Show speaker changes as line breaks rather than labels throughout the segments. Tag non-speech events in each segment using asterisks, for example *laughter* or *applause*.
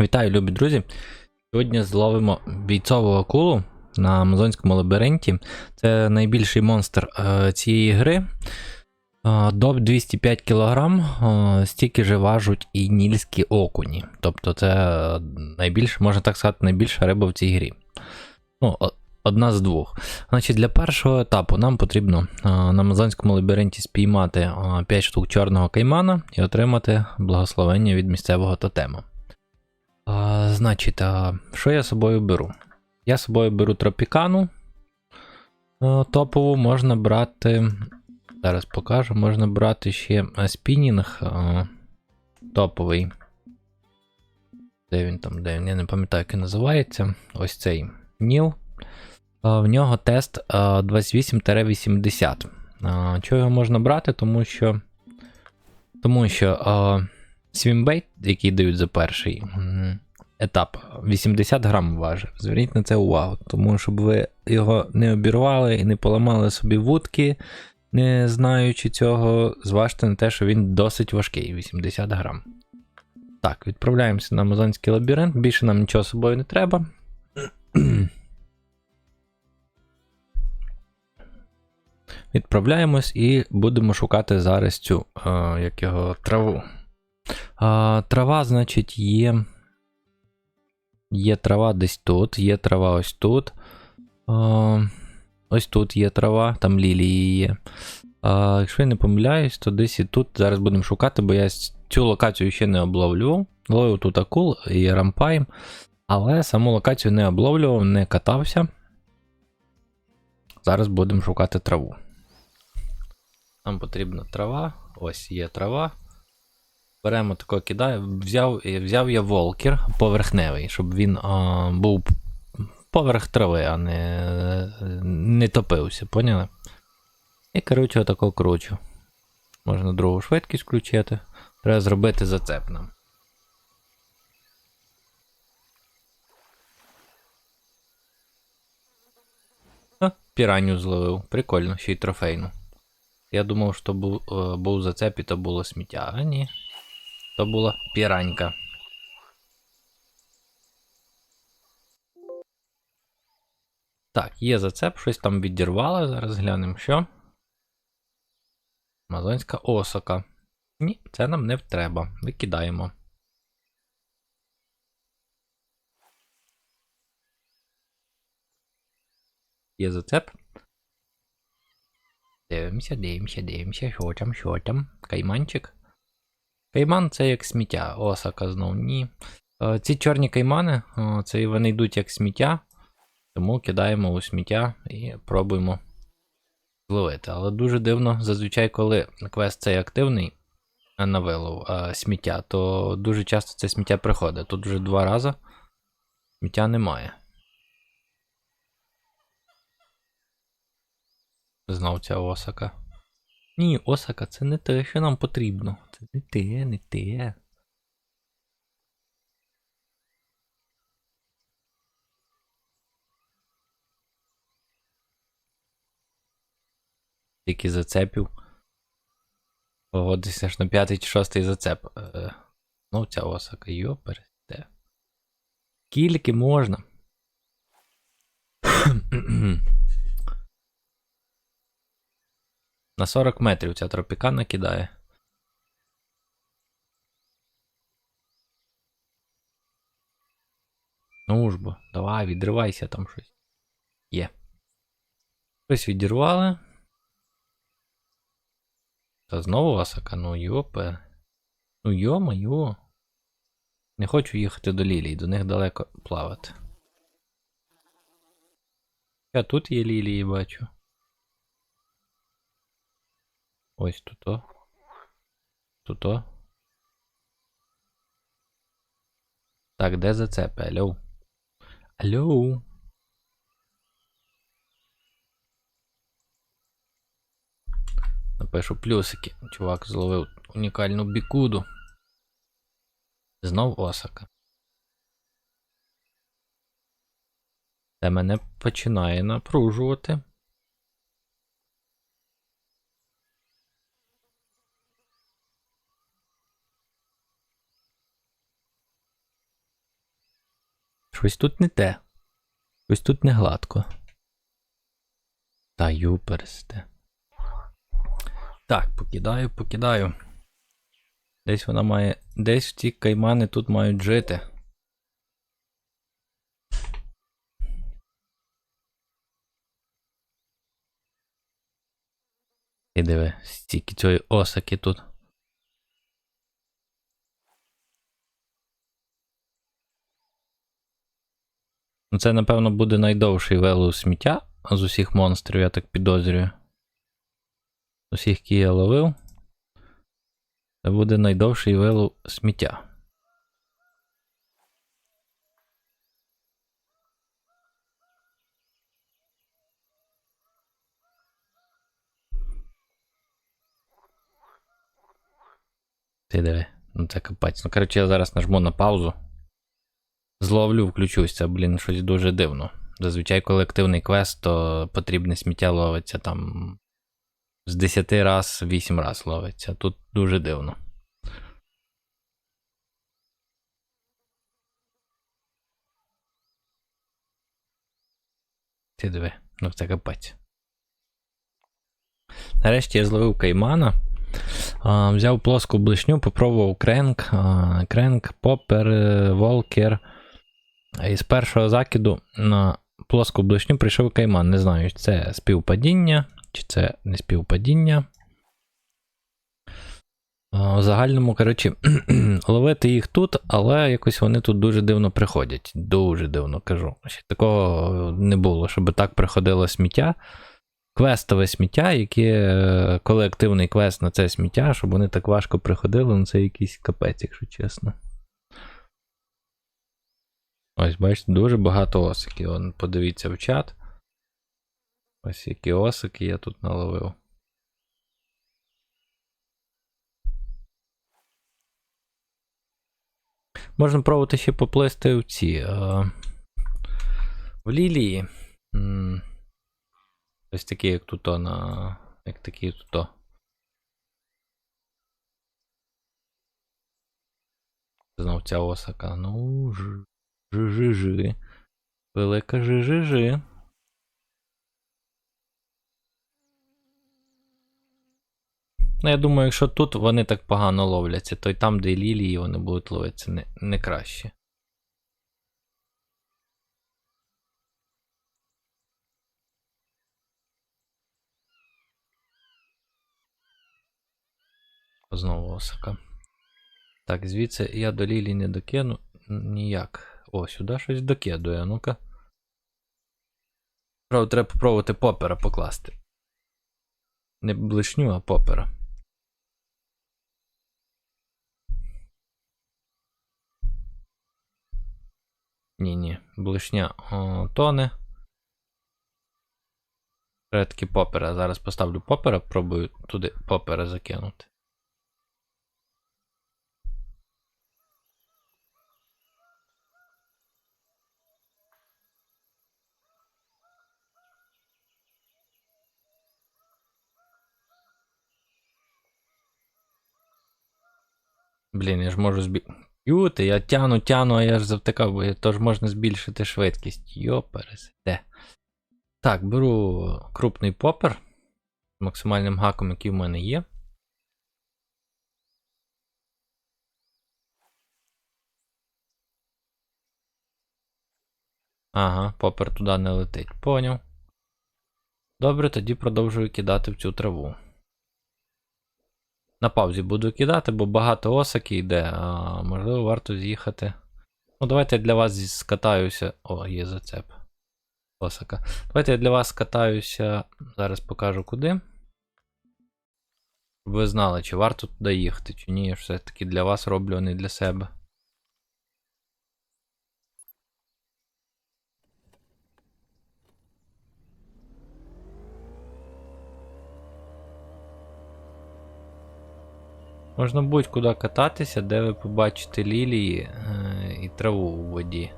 Вітаю, любі друзі! Сьогодні зловимо бійцову акулу на Амазонському лабіринті. Це найбільший монстр е, цієї гри. Е, Доп 205 кг, е, стільки же важуть і нільські окуні. Тобто це е, найбільше, можна так сказати, найбільша риба в цій грі. Ну, одна з двох. Значить, для першого етапу нам потрібно е, на Амазонському лабіринті спіймати е, 5 штук чорного каймана і отримати благословення від місцевого тотему. А, значить, а, що я з собою беру? Я з собою беру тропікану а, топову, можна брати. Зараз покажу, можна брати ще а, спінінг а, топовий. Де він там, де він? Я не пам'ятаю, як він називається. Ось цей Ніл. В нього тест 28-80. А, чого його можна брати? Тому що. Тому що. Свімбейт, який дають за перший етап, 80 грам важить. Зверніть на це увагу, тому щоб ви його не обірвали і не поламали собі вудки, не знаючи цього, зважте на те, що він досить важкий 80 грам. Так, відправляємося на Амазонський лабіринт. Більше нам нічого з собою не треба. *clears throat* Відправляємось і будемо шукати зараз цю е, як його, траву. А, трава, значить, є. Є трава десь тут, є трава ось тут. А, ось тут є трава, там лілії є. А, якщо я не помиляюсь, то десь і тут зараз будемо шукати, бо я цю локацію ще не обловлював. Ловив тут акул і рампай, але саму локацію не обловлював, не катався. Зараз будемо шукати траву. Нам потрібна трава. Ось є трава. Беремо тако кидаю. Взяв, взяв я волкер поверхневий, щоб він а, був поверх трави, а не, не топився, поняли? І коротше отако кручу. Можна другу швидкість включити. Треба зробити зацеп нам. А, піраню зловив. Прикольно, ще й трофейну. Я думав, що був, е, був зацеп і то було сміття, а ні. То була піранька. Так, є зацеп, щось там відірвало. Зараз глянемо, що. Амазонська осока. Ні, це нам не треба. Викидаємо. Є зацеп. Дивимося, дивимося, дивимося, що там, що там. Кайманчик. Кайман це як сміття. Осака знов ні. Е, Ці чорні каймани, це вони йдуть як сміття. Тому кидаємо у сміття і пробуємо зловити. Але дуже дивно, зазвичай, коли квест цей активний а на вилов сміття, то дуже часто це сміття приходить. Тут вже два рази сміття немає. Знов ця осака. Ні, осака, це не те, що нам потрібно. Це не те, не те. Тільки зацепів. Погодився ж на п'ятий чи шостий зацеп. Е, ну, ця осака, йопересте. Скільки можна? *clears throat* На 40 метрів ця тропікана кидає. Ну ж бо, давай, відривайся там щось. Є. Щось відірвали. Та знову осака, ну йопе. Ну йо-моє. Не хочу їхати до лілій, до них далеко плавати. Я тут є лілії, бачу. Ось тут-о. Тут-о. Так, де зацепи? Алло. Алло. Напишу плюсики. Чувак зловив унікальну бікуду. Знов осака. Це мене починає напружувати. Щось тут не те. Щось тут не гладко. Та юперсте. Так, покидаю, покидаю. Десь вона має. Десь ці каймани тут мають жити. І диви, стільки цієї осаки тут. Ну, Це, напевно, буде найдовший велу сміття з усіх монстрів, я так підозрюю. З усіх, які я ловив. Це буде найдовший велу сміття. Ти диви, ну це капець. Ну, коротше, я зараз нажму на паузу. Зловлю, включусь. Це, блін, щось дуже дивно. Зазвичай колективний квест, то потрібне сміття ловиться там з 10 раз 8 раз ловиться. Тут дуже дивно. Ти диви, ну це капець. Нарешті я зловив каймана. Взяв плоску блишню, попробував кренк, кренк, попер, е, волкер. І з першого закиду на плоску блишню прийшов кайман. Не знаю, чи це співпадіння, чи це не співпадіння. А, В загальному, коротше, *clears throat* ловити їх тут, але якось вони тут дуже дивно приходять. Дуже дивно кажу. Ще такого не було, щоб так приходило сміття. Квестове сміття, яке е, коли активний квест на це сміття, щоб вони так важко приходили, ну це якийсь капець, якщо чесно. Ось, бачите, дуже багато осиків. Вон, подивіться в чат. Ось які осики я тут наловив. Можна пробувати ще поплисти в ці. Е, в лілії. Ось такі, як тут на. Як такі тут. о. Знов ця осака. Ну. Жи-жи-жи. Велика жи-жи-жи. Ну, я думаю, якщо тут вони так погано ловляться, то й там, де лілії, вони будуть ловитися не, не краще. Знову осака. Так, звідси я до лілії не докину ніяк. О, сюди щось докидує, ну-ка. Правда, треба попробувати попера покласти. Не блишню, а попера. Ні-ні, блишня о, тоне. Таки попера. Зараз поставлю попера, пробую туди попера закинути. Блін, я ж можу збі... Юти, я тяну, тяну, а я ж завтикав, бо я- тож можна збільшити швидкість. Йопересте. Так, беру крупний попер з максимальним гаком, який в мене є. Ага, попер туди не летить. Поняв. Добре, тоді продовжую кидати в цю траву. На паузі буду кидати, бо багато осаки йде, а можливо варто з'їхати. Ну, давайте я для вас скатаюся. О, є зацеп. Осака. Давайте я для вас скатаюся. Зараз покажу куди. Щоб ви знали, чи варто туди їхати, чи ні. Я все-таки для вас роблю, а не для себе. Можна будь-куди кататися, де ви побачите лілії е, і траву у воді.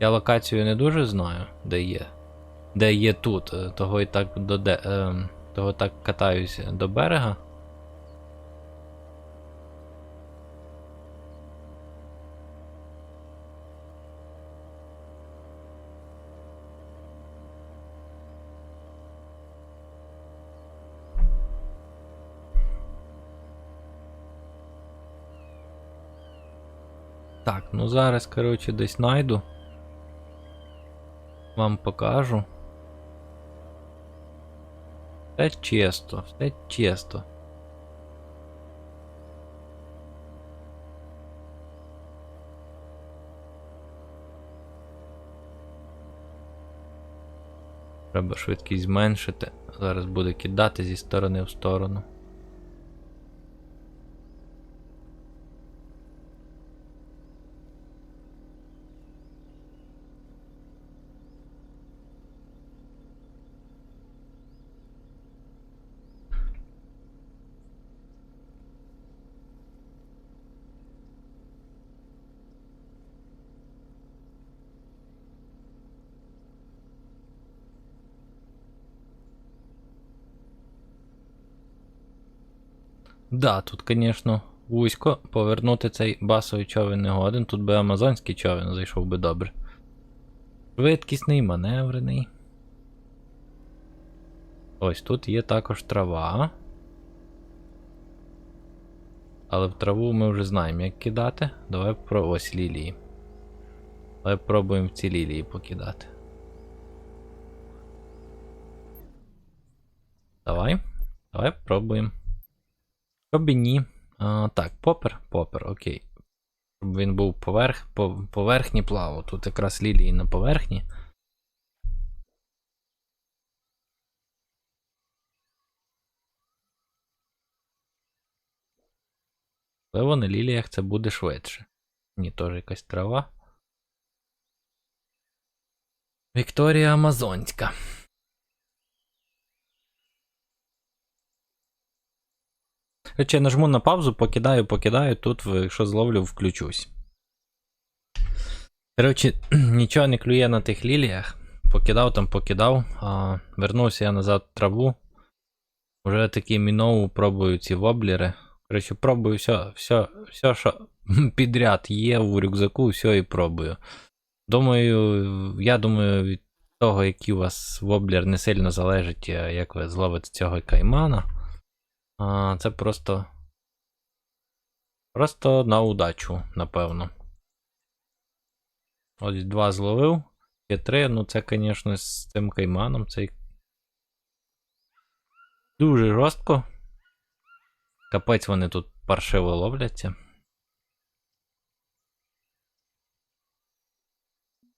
Я локацію не дуже знаю, де є. Де є тут. е, Того і так до де, е, того так катаюся до берега. Зараз, коротше, десь найду. Вам покажу. Все чисто, все чисто. Треба швидкість зменшити. Зараз буде кидати зі сторони в сторону. Да, тут, звісно, вузько повернути цей басовий човен не годен. Тут би амазонський човен зайшов би добре. Швидкісний, маневрений. Ось тут є також трава. Але в траву ми вже знаємо, як кидати. Давай про ось лілії. Давай пробуємо в ці лілії покидати. Давай. Давай пробуємо. Щоб і ні. А, так, попер, попер, окей. Щоб він був поверх, по, поверхні плавав. Тут якраз лілії на поверхні. Можливо, на ліліях це буде швидше. Ні, теж якась трава. Вікторія Амазонська. Речі, я нажму на паузу, покидаю, покидаю, тут, якщо зловлю, включусь. Коротше, *clears throat* нічого не клює на тих ліліях. Покидав там, покидав. А, вернувся я назад в траву. Уже такі мінову пробую ці воблери. Коротше, пробую все, все, все, що *laughs* підряд є в рюкзаку, все і пробую. Думаю, я думаю, від того, який у вас воблер не сильно залежить, е, як ви зловите цього каймана. А, це просто. Просто на удачу, напевно. Ось два зловив. Є три. Ну, це, звісно, з цим кайманом. Цей. Дуже жорстко. Капець вони тут паршиво ловляться.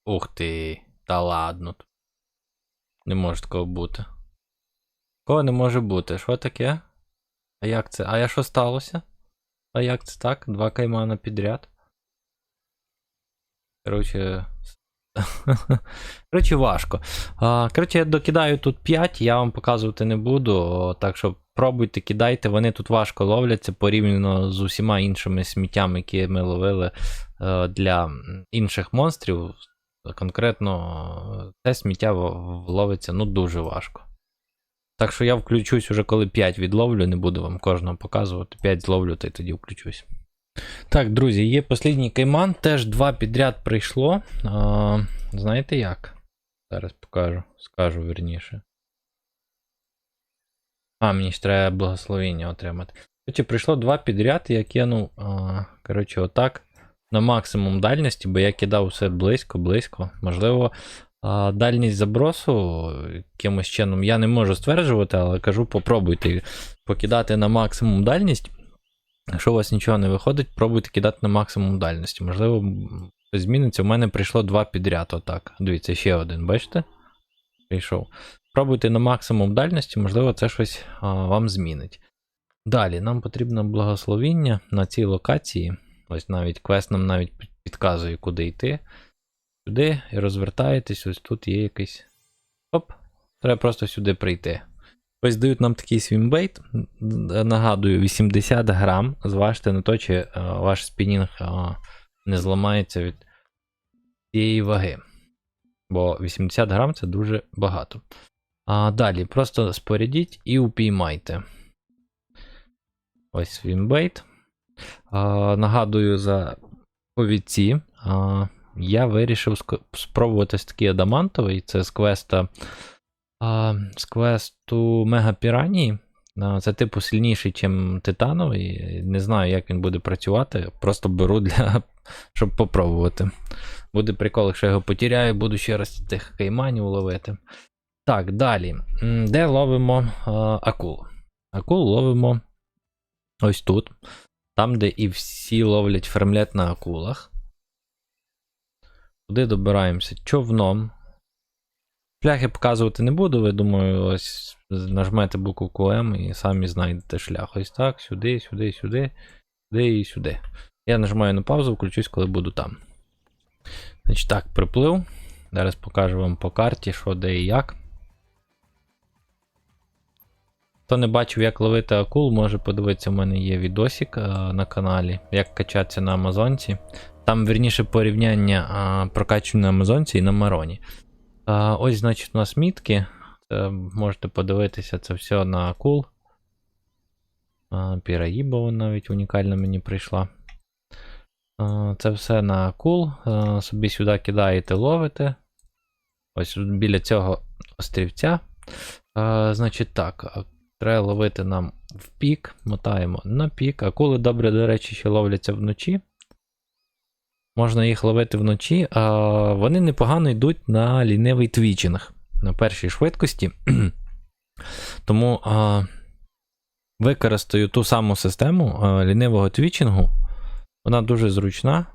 Ух ти, та ладно. Не може такого бути. Такого не може бути. Що таке? А як це? А я що сталося? А як це так? Два каймана підряд. Коротше. *laughs* Коротше, важко. Коротше, я докидаю тут 5, я вам показувати не буду. Так що пробуйте, кидайте, вони тут важко ловляться порівняно з усіма іншими сміттями, які ми ловили е, для інших монстрів. Конкретно це сміття ловиться ну дуже важко. Так що я включусь уже коли 5 відловлю, не буду вам кожного показувати. 5 зловлю, та й тоді включусь. Так, друзі, є послідній кайман, теж два підряд прийшло. А, знаєте як? Зараз покажу, скажу вірніше. А, мені ж треба благословення отримати. Коротше, прийшло два підряд, і я кинув, коротше, отак. На максимум дальності, бо я кидав все близько, близько. Можливо, а, дальність забросу якимось чином я не можу стверджувати, але кажу, попробуйте покидати на максимум дальність. Якщо у вас нічого не виходить, пробуйте кидати на максимум дальності. Можливо, зміниться. У мене прийшло два підряд. Отак. Дивіться, ще один, бачите? Прийшов. Пробуйте на максимум дальності, можливо, це щось а, вам змінить. Далі, нам потрібно благословіння на цій локації. Ось навіть квест нам навіть підказує, куди йти. Сюди і розвертаєтесь, ось тут є якийсь. Оп, треба просто сюди прийти. Ось дають нам такий свімбейт. Нагадую, 80 грам. Зважте на то, чи е, ваш спінінг е, не зламається від цієї ваги. Бо 80 грам це дуже багато. А далі просто спорядіть і упіймайте. Ось свімбейт. Нагадую за повідці. Я вирішив спробувати такий адамантовий. Це з квеста а, з квесту Мега Піранії. Це типу сильніший, ніж титановий. Не знаю, як він буде працювати. Просто беру для *laughs* щоб попробувати. Буде прикол, якщо я його потеряю, буду ще раз тих кайманів ловити. Так, далі. Де ловимо а, акул? Акул ловимо ось тут. Там, де і всі ловлять фермлет на акулах. Туди добираємося човном. Шляхи показувати не буду, ви думаю, ось нажмете букву М і самі знайдете шлях. Ось так, сюди, сюди, сюди, сюди і сюди. Я нажимаю на паузу, включусь, коли буду там. Значить так, приплив. Зараз покажу вам по карті, що де і як. Хто не бачив, як ловити акул, може подивитися, у мене є відосик е, на каналі, як качатися на Амазонці. Там, вірніше, порівняння а, прокачування на Амазонці і на Мароні. А, ось, значить, у нас мітки. Це, можете подивитися це все на акул. А, Піраїба навіть унікальна мені прийшла. А, Це все на акул. А, Собі сюди кидаєте, ловите. Ось біля цього острівця. А, Значить так, треба ловити нам в пік, мотаємо на пік. Акули добре, до речі, ще ловляться вночі. Можна їх ловити вночі, а вони непогано йдуть на лінивий твічинг на першій швидкості. *clears throat* Тому а, використаю ту саму систему а, лінивого твічингу. Вона дуже зручна.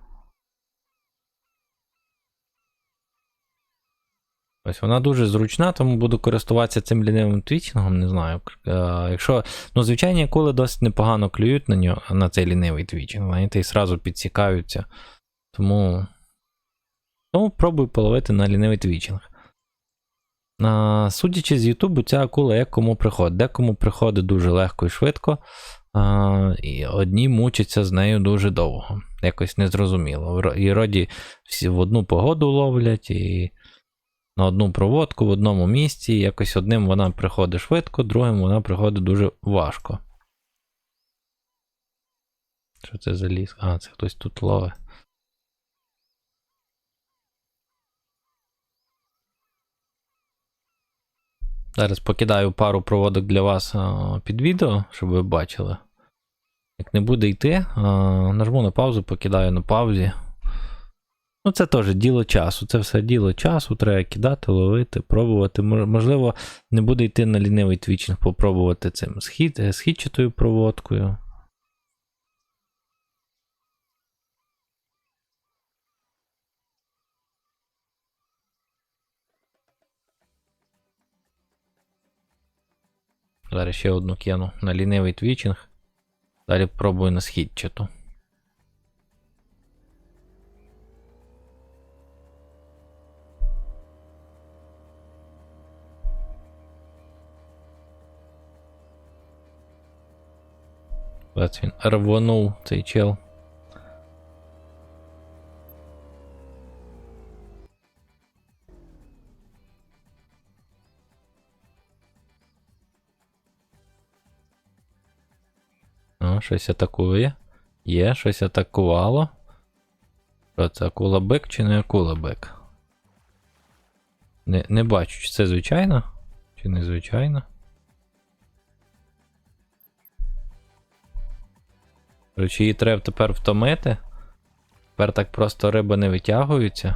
Ось вона дуже зручна, тому буду користуватися цим лінивим твічингом, не знаю. Якщо, ну, звичайні акули досить непогано клюють на нього, на цей лінивий твічинг, вони і сразу підсікаються. Тому. Тому пробую половити на лінивий твічинг. А, судячи з Ютубу, ця акула як кому приходить. Декому приходить дуже легко і швидко, а, і одні мучаться з нею дуже довго. Якось незрозуміло. І роді всі в одну погоду ловлять, і на одну проводку в одному місці. Якось одним вона приходить швидко, другим вона приходить дуже важко. Що це за ліс? А, це хтось тут ловить. Зараз покидаю пару проводок для вас під відео, щоб ви бачили. Як не буде йти, нажму на паузу, покидаю на паузі. Ну, це теж діло часу. Це все діло часу, треба кидати, ловити, пробувати. Можливо, не буде йти на лінивий твічинг, попробувати цим схід, е, східчатою проводкою. Зараз ще одну кину на лінивий твічинг. Далі пробую на східчату. Він рвонув цей чел. Щось атакує. Є, щось атакувало. Що це акула бик чи не акула бик? Не, не бачу, чи це звичайно? Чи не звичайно? Короче, її треба тепер втомити. Тепер так просто риби не витягуються.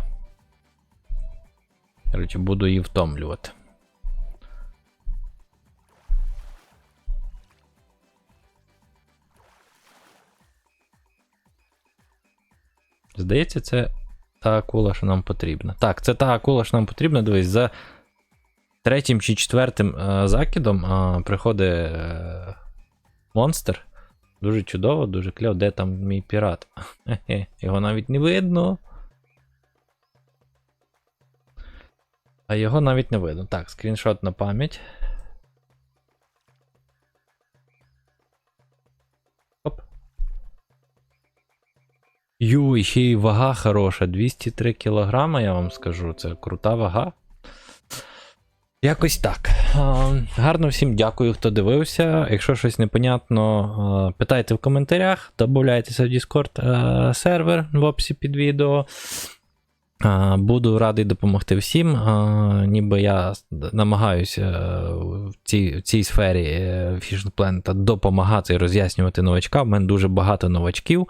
Короче, буду її втомлювати. Здається, це та акула, що нам потрібна. Так, це та акула, що нам потрібна. Дивись, за третім чи четвертим е, закидом е, приходить е, монстр. Дуже чудово, дуже кльово. Де там мій пірат? *laughs* Його навіть не видно. А його навіть не видно. Так, скріншот на пам'ять. Ю, і ще й вага хороша. 203 кг, я вам скажу. Це крута вага. Якось так. Гарно всім дякую, хто дивився. Якщо щось непонятно, питайте в коментарях, додавайтеся в Discord сервер в описі під відео. Буду радий допомогти всім. Ніби я намагаюся е, в цій, в цій сфері е, Planet допомагати і роз'яснювати новачкам. У мене дуже багато новачків.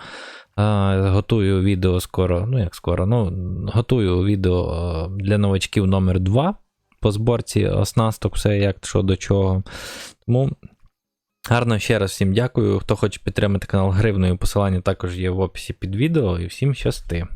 Готую відео скоро, ну як скоро, ну, готую відео е, для новачків номер 2 по зборці оснасток, все як що до чого. Тому гарно ще раз всім дякую. Хто хоче підтримати канал гривною, посилання також є в описі під відео. І всім щасти.